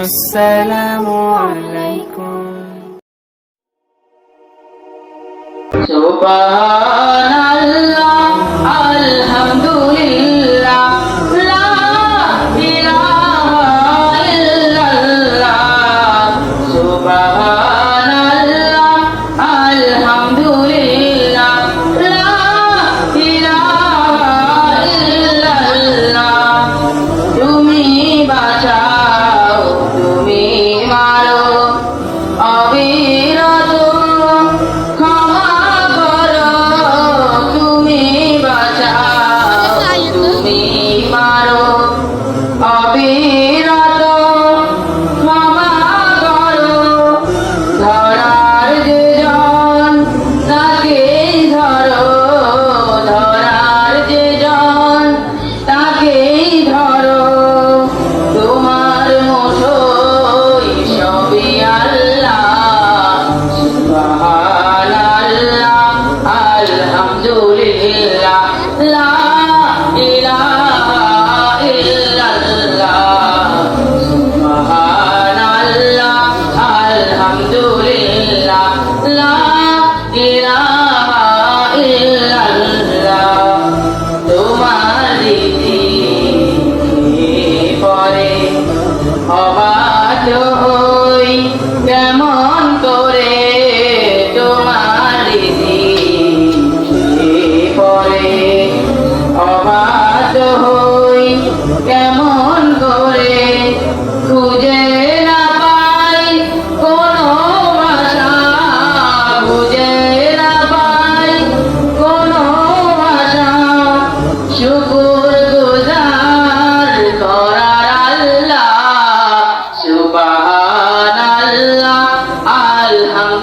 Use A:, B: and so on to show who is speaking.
A: السلام عليكم
B: سبحان الله الحمد لله la la la.